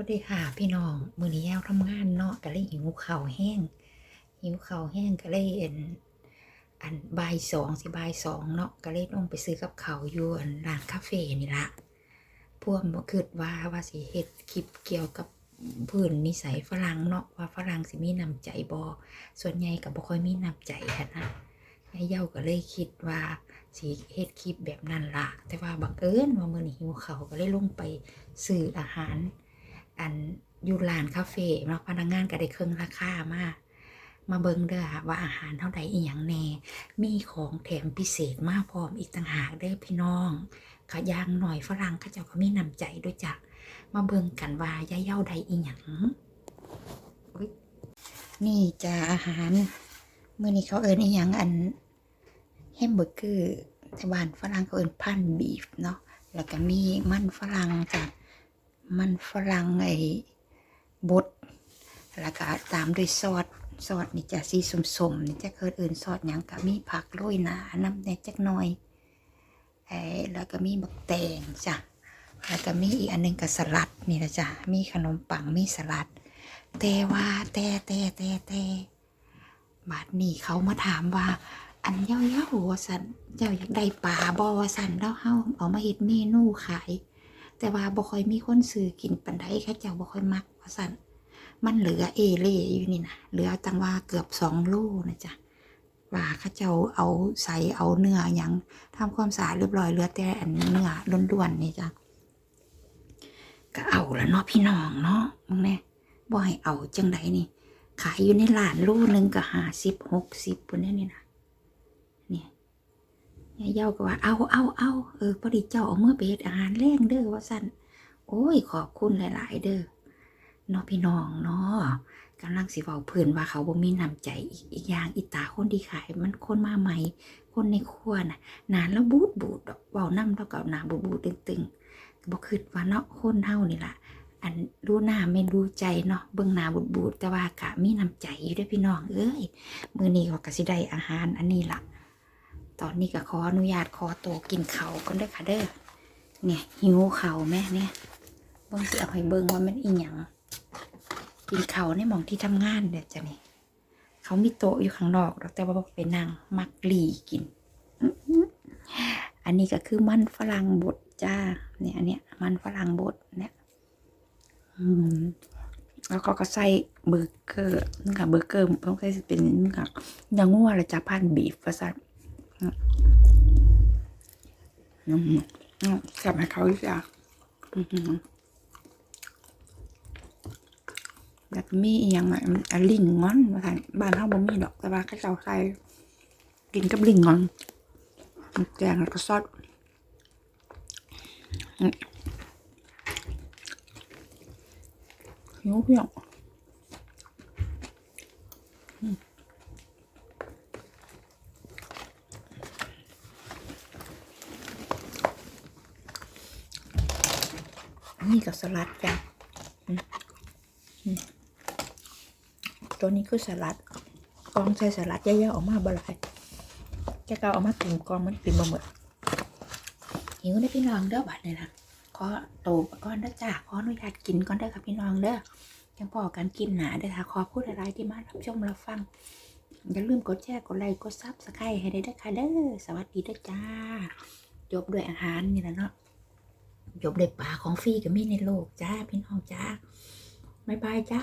วัสดีค่ะพี่น้องมือนี้แยวทำงานเนาะก็เลยหิวเข้าแห้ง หิวเข้าแห้งก็เลยเอ็นอันบายสองสิบ่ายสองเนาะก็เลยลงไปซื้อกับเขาอยู่อันร้านคาเฟ่นี่ละพวกบ่คิดว่าว่าสิเฮ็ดคลิปเกี่ยวกับพื้นนิสัยฝรั่งเนาะว่าฝรั่งสิมีน้ำใจบ่ส่วนใหญ่ก็บ่ค่อยมีน้ำใจนะยายเย้าก็เลยคิดว่าสิเฮ็ดคลิปแบบนั้นละแต่ว่าบังเอิญว่ามื้อนี้หิวเขาก็เลยลงไปซื้ออาหาร อันอยู่ร้านคาเฟ่เนาะพนักงานก็ได้เครื่องราคามามาเบิ่งเด้อว่าอาหารเท่าใดอีหยังแน่ มีของแถมพิเศษมากพร้อมอีกต่างหากเด้อพี่น้องขะย่างหน่อยฝรั่งเขาเจ้าก็มีน้ำใจด้วยจ้ะมาเบิ่งกันว่าย่าเย้าใดอีหยังนี่จะอาหารเมื้อนี้เขาเอิ้นอีหยังอันแฮมเบอร์เกอร์แต่บ้านฝรั่งเขาเอิ้นพันบีฟเนาะแล้วก็มีมันฝรั่งจ้ะ มันฝรั่งไอ้บดแล้วก็ตามด้วยซอสซอสนี่จะสีสมๆนี่จะเกิดอื่นซอสหยังก็มีผักโรยหนาน้ำแหนจักหน่อยไอ้แล้วก็มีบักแตงจ้ะแล้วก็มีอีกอันหนึงก็สลัดนี่นะจ้ะมีขนมปังมีสลัด แต่ว่าแต่แต่แต่แต่บาดนี้เขามาถามว่าอันเย้าเย้าว่าสันเจ้าอยากได้ปลาบอสันแล้วเฮาเอามาเฮ็ดเมนูขาย แต่ว่าบ่ค่อยมีคนซื้อกินปันไดเข้าเจ้าบ่ค่อยมักว่าซั่นมันเหลือเอเล่อยู่นี่นะเหลือตังว่าเกือบสองโลนะจ๊ะว่าเข้าเจ้าเอาใส่เอาเนื้อหยังทำความสะอาดเรียบร้อยเหลือแต่อันเนื้อล้วนๆนี่จ้ะก็เอาละเนาะพี่น้องเนาะมึงแน่บ่ให้เอาจังไดนี่ ขายอยู่ในร้านโลนึงก็ห้าสิบหกสิบปุ่นนี่นี่นะ ยายเย้าก็ว่า เอาเอาเอาเออพอดีเจ้าเอาเมื่อไปเฮ็ดอาหารแรงเด้อว่าสั่นโอ้ยขอบคุณหลาย ๆ เด้อเนาะพี่น้องเนาะกำลังสิเว้าเพื่นว่าเขาบ่มีน้ำใจอีกอีกอย่างอีตาคนที่ขาย มันคนมาใหม่ คนในครัวน่ะหนานแล้วบูดบูดดอกเว้านำแล้วก็หน้าบูดบูดตึงๆบ่คิดว่าเนาะคนเฮานี่ล่ะอันรู้หน้าไม่รู้ใจเนาะเบิ่งหน้าบูดบูดแต่ว่ากะมีน้ำใจอยู่ด้อพี่น้องเอ้ยมื้อนี้ก็ก็สิได้อาหารอันนี้ล่ะ ตอนนี้ก็ขออนุญาตขอตัวกินเขาก่อนด้อค่ะเด้อเนี่ยหิวเขาแม่เนี่ยเบิ่งสิเอาให้เบิ่งว่ามันอีหยังกินเขาในหมองที่ทำงานเด้อจ้ะนี่เขามีโต๊ะอยู่ข้างนอกแต่ว่าบ่ไปนั่งมักลีกิน อันนี้ก็คือมันฝรั่งบดจ้า เนี่ยอันเนี้ยมันฝรั่งบดเนี่ยแล้วก็ก็ใส่เบอร์เกอร์นี่ค่ะเบอร์เกอร์ต้องใส่เป็นนี่ค่ะยังงัวละจ้ะพันบีฟว่าซั่นอื มอืมกลับให้เขาอีกอย่างอือหือแล้วก็มีอีกอย่างอะมันลิงงอนมาค่ะบ้านเฮาบ่มีดอกแต่ว่าเขาเจ้าใส่กินกับลิงงอนแกงแล้วก็ซอสอืมหิวเพียง นี่กับสลัดจ้ะอืมอืมตัวนี้คือสลัดกองใส่สลัดเยอะๆออกมาบ่หลายจะเกาเอามาตุ่มกองมันปิ่มบ่หมดหิวได้พี่น้องเด้อบัดเลยนะขอโตก่อนเด้อจ้าขออนุญาตกินก่อนเด้อค่ะพี่น้องเด้อยังพอกันกินหนาเด้อค่ะขอพูดอะไรที่มารับชมรับฟังอย่าลืมกดแชร์กดไลค์กดซับสไครต์ให้ได้เด้อค่ะเด้อสวัสดีเด้อจ้าจบด้วยอาหารนี่แหละเนาะ จบเด็กป่าของฟรีก็มีในโลกจ้าพี่น้องจ้าบ๊ายบายจ้า